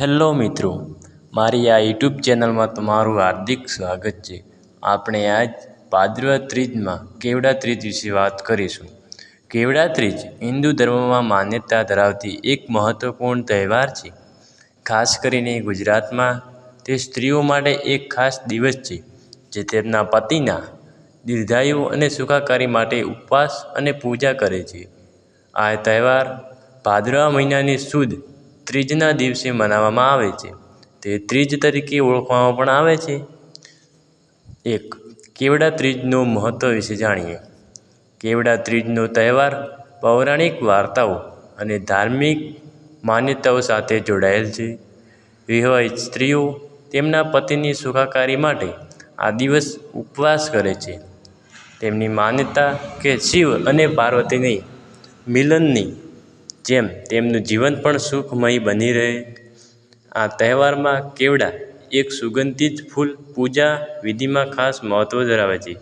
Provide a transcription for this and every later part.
Hello મિત્રો, મારી આ યુટ્યુબ ચેનલમાં તમારું હાર્દિક સ્વાગત છે. આપણે આજ ભાદ્રવા ત્રીજમાં કેવડા ત્રીજ વિશે વાત કરીશું. કેવડા ત્રીજ હિન્દુ ધર્મમાં માન્યતા ધરાવતી એક મહત્ત્વપૂર્ણ તહેવાર છે. ખાસ કરીને ગુજરાતમાં તે સ્ત્રીઓ માટે એક ખાસ દિવસ છે, જે તેમના પતિના દીર્ઘાયુ અને સુખાકારી માટે ઉપવાસ અને પૂજા કરે છે. આ તહેવાર ભાદરવા મહિનાની સુદ ત્રીજના દિવસે મનાવવામાં આવે છે. તે ત્રીજ તરીકે ઓળખવામાં પણ આવે છે. એક, કેવડા ત્રીજનું મહત્ત્વ વિશે જાણીએ. કેવડા ત્રીજનો તહેવાર પૌરાણિક વાર્તાઓ અને ધાર્મિક માન્યતાઓ સાથે જોડાયેલ છે. વિવાહિત સ્ત્રીઓ તેમના પતિની સુખાકારી માટે આ દિવસ ઉપવાસ કરે છે. તેમની માન્યતા કે શિવ અને પાર્વતીની મિલનની જેમ તેમનું જીવન પણ સુખમય બની રહે. આ તહેવારમાં કેવડા એક સુગંધિત ફૂલ પૂજા વિધિમાં ખાસ મહત્ત્વ ધરાવે છે.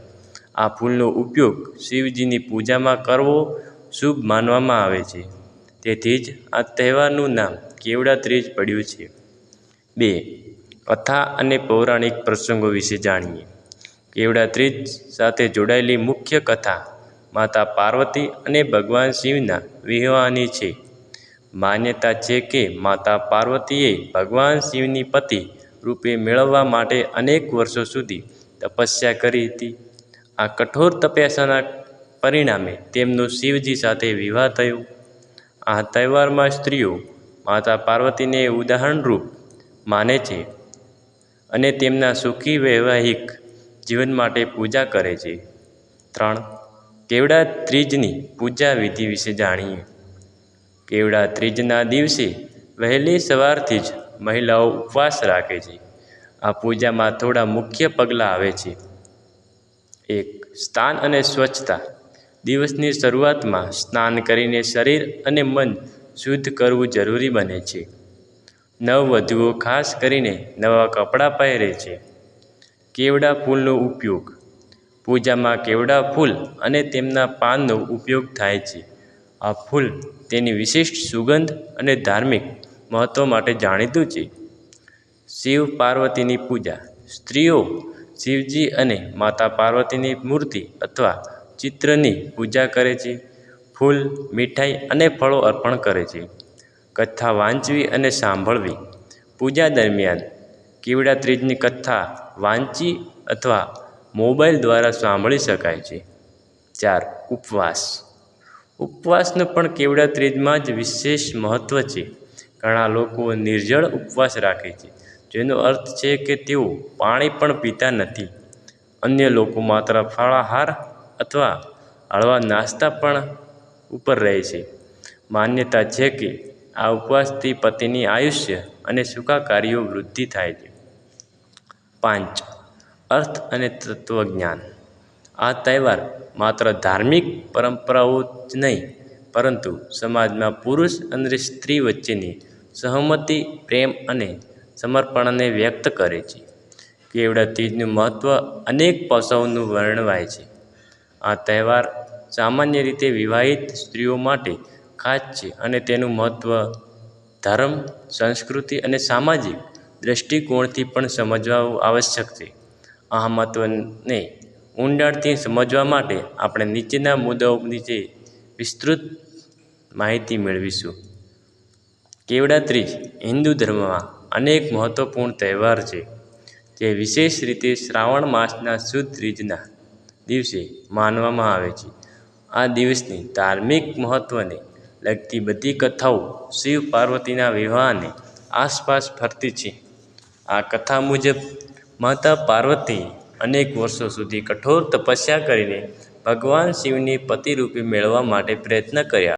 આ ફૂલનો ઉપયોગ શિવજીની પૂજામાં કરવો શુભ માનવામાં આવે છે. તેથી જ આ તહેવારનું નામ કેવડા ત્રીજ પડ્યું છે. બે, કથા અને પૌરાણિક પ્રસંગો વિશે જાણીએ. કેવડા ત્રીજ સાથે જોડાયેલી મુખ્ય કથા માતા પાર્વતી અને ભગવાન શિવના વિવાહની છે. માન્યતા છે કે માતા પાર્વતીએ ભગવાન શિવની પતિ રૂપે મેળવવા માટે અનેક વર્ષો સુધી તપસ્યા કરી હતી. આ કઠોર તપસ્યાના પરિણામે તેમનો શિવજી સાથે વિવાહ થયો. આ તહેવારમાં સ્ત્રીઓ માતા પાર્વતીને ઉદાહરણરૂપ માને છે અને તેમના સુખી વૈવાહિક જીવન માટે પૂજા કરે છે. ત્રણ, કેવડા ત્રીજની પૂજા વિધિ વિશે જાણીએ. કેવડા ત્રીજના દિવસે વહેલી સવારથી જ મહિલાઓ ઉપવાસ રાખે છે. આ પૂજામાં થોડા મુખ્ય પગલાં આવે છે. એક સ્નાન અને સ્વચ્છતા. દિવસની શરૂઆતમાં સ્નાન કરીને શરીર અને મન શુદ્ધ કરવું જરૂરી બને છે. નવવધુઓ ખાસ કરીને નવાં કપડાં પહેરે છે. કેવડા ફૂલનો ઉપયોગ. પૂજામાં કેવડા ફૂલ અને તેમના પાનનો ઉપયોગ થાય છે. આ ફૂલ તેની વિશિષ્ટ સુગંધ અને ધાર્મિક મહત્ત્વ માટે જાણીતું છે. શિવ પાર્વતીની પૂજા, સ્ત્રીઓ શિવજી અને માતા પાર્વતીની મૂર્તિ અથવા ચિત્રની પૂજા કરે છે. ફૂલ, મીઠાઈ અને ફળો અર્પણ કરે છે. કથા વાંચવી અને સાંભળવી. પૂજા દરમિયાન કેવડા ત્રીજની કથા વાંચી અથવા મોબાઈલ દ્વારા સાંભળી શકાય છે. ચાર, ઉપવાસ. ઉપવાસનું પણ કેવડા ત્રીજમાં જ વિશેષ મહત્ત્વ છે. ઘણા લોકો નિર્જળ ઉપવાસ રાખે છે. જેનો અર્થ છે કે તેઓ પાણી પણ પીતા નથી. અન્ય લોકો માત્ર ફળાહાર અથવા હળવા નાસ્તા પણ ઉપર રહે છે. માન્યતા છે કે આ ઉપવાસથી પતિની આયુષ્ય અને સુખાકારીઓ વૃદ્ધિ થાય છે. પાંચ. અર્થ અને તત્વજ્ઞાન. આ તહેવાર માત્ર ધાર્મિક પરંપરાઓ જ નહીં, પરંતુ સમાજમાં પુરુષ અને સ્ત્રી વચ્ચેની સહમતી, પ્રેમ અને સમર્પણને વ્યક્ત કરે છે. કેવડા તીજનું મહત્ત્વ અનેક પાસાઓનું વર્ણવાય છે. આ તહેવાર સામાન્ય રીતે વિવાહિત સ્ત્રીઓ માટે ખાસ છે અને તેનું મહત્ત્વ ધર્મ, સંસ્કૃતિ અને સામાજિક દૃષ્ટિકોણથી પણ સમજવા આવશ્યક છે. આ મહત્ત્વને ઊંડાણથી સમજવા માટે આપણે નીચેના મુદ્દાઓ નીચે વિસ્તૃત માહિતી મેળવીશું. કેવડાત્રી હિન્દુ ધર્મમાં અનેક મહત્ત્વપૂર્ણ તહેવાર છે. જે વિશેષ રીતે શ્રાવણ માસના શુદ્ધ ત્રીજના દિવસે માનવામાં આવે છે. આ દિવસની ધાર્મિક મહત્ત્વને લગતી બધી કથાઓ શિવ પાર્વતીના વિવાહને આસપાસ ફરતી છે. આ કથા મુજબ માતા પાર્વતીએ અનેક વર્ષો સુધી કઠોર તપસ્યા કરીને ભગવાન શિવને પતિ રૂપે મેળવવા માટે પ્રયત્ન કર્યા.